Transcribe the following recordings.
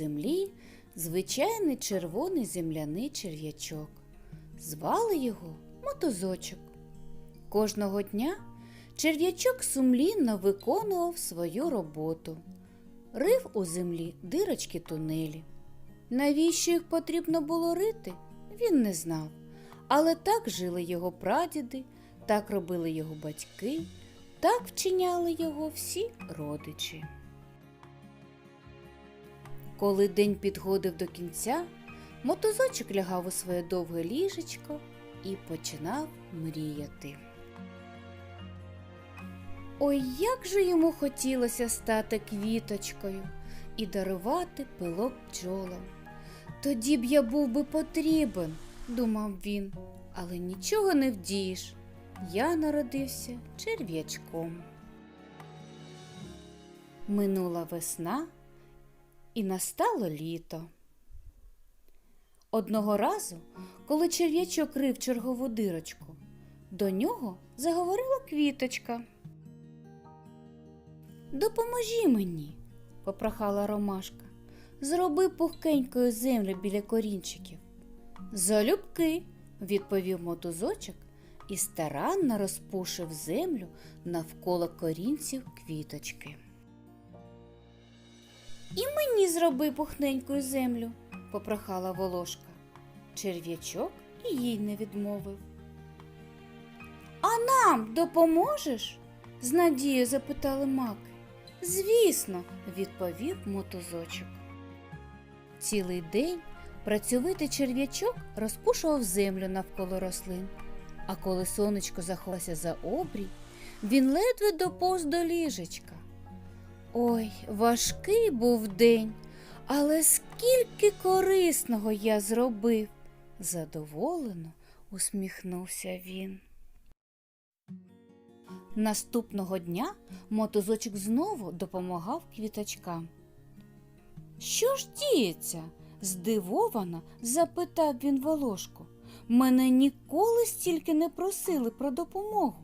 землі звичайний червоний земляний черв'ячок. Звали його мотузочок. Кожного дня черв'ячок сумлінно виконував свою роботу, рив у землі дирочки тунелі. Навіщо їх потрібно було рити, він не знав. Але так жили його прадіди, так робили його батьки, так вчиняли його всі родичі. Коли день підходив до кінця, мотузочок лягав у своє довге ліжечко і починав мріяти. Ой, як же йому хотілося стати квіточкою і дарувати пилок бджолам. Тоді б я був би потрібен, думав він, але нічого не вдієш. Я народився черв'ячком. Минула весна і настало літо. Одного разу, коли черв'ячок рив чергову дирочку, до нього заговорила квіточка. Допоможі мені, попрохала ромашка. Зроби пухкенькою землю біля корінчиків. Залюбки, відповів мотузочок і старанно розпушив землю навколо корінців квіточки. І мені зроби пухненькою землю, попрохала волошка. Черв'ячок і їй не відмовив. А нам допоможеш? з надією запитали маки. Звісно, відповів мотузочок. Цілий день працьовитий черв'ячок розпушував землю навколо рослин, а коли сонечко заховалося за обрій, він ледве доповз до ліжечка. Ой, важкий був день, але скільки корисного я зробив, задоволено усміхнувся він. Наступного дня мотузочок знову допомагав квіточкам. Що ж діється? здивовано запитав він волошку. Мене ніколи стільки не просили про допомогу.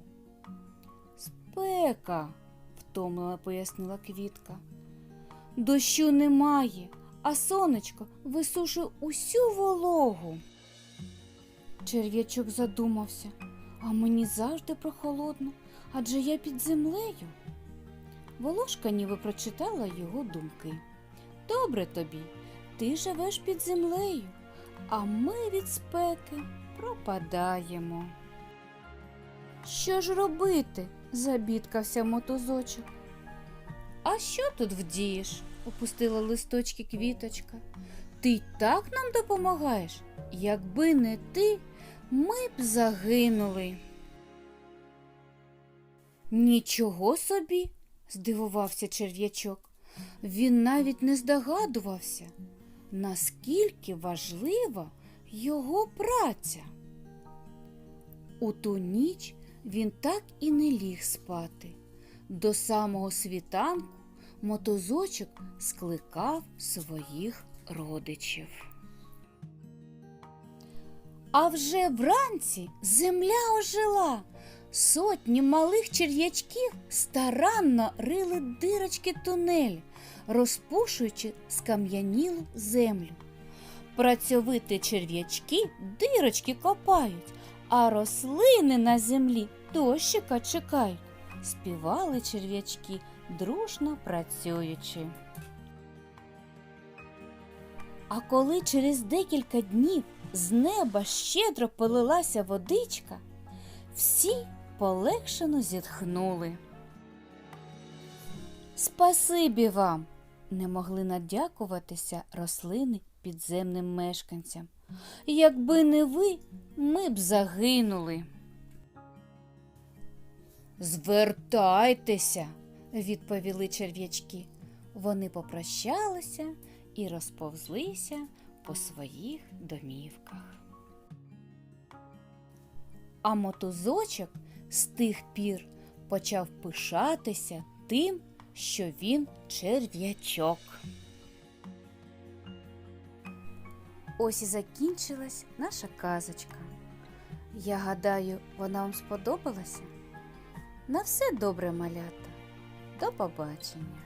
Спека, втомлено пояснила квітка. Дощу немає, а сонечко висушує усю вологу. Черв'ячок задумався, а мені завжди прохолодно, адже я під землею. Волошка ніби прочитала його думки. Добре тобі, ти живеш під землею, а ми від спеки пропадаємо. Що ж робити? Забідкався мотузочок. А що тут вдієш? опустила листочки квіточка. Ти й так нам допомагаєш. Якби не ти, ми б загинули. Нічого собі, здивувався черв'ячок. Він навіть не здогадувався, наскільки важлива його праця. У ту ніч він так і не ліг спати. До самого світанку мотозочок скликав своїх родичів. А вже вранці земля ожила. Сотні малих черв'ячків старанно рили дирочки тунель, розпушуючи скам'янілу землю. Працьовиті черв'ячки дирочки копають, а рослини на землі дощика чекають. Співали черв'ячки, дружно працюючи. А коли через декілька днів з неба щедро полилася водичка, всі полегшено зітхнули. Спасибі вам! не могли надякуватися рослини підземним мешканцям. Якби не ви, ми б загинули. Звертайтеся, відповіли черв'ячки. Вони попрощалися і розповзлися по своїх домівках. А мотузочок з тих пір почав пишатися тим, що він черв'ячок. Ось і закінчилась наша казочка. Я гадаю, вона вам сподобалася? На все добре, малята. До побачення!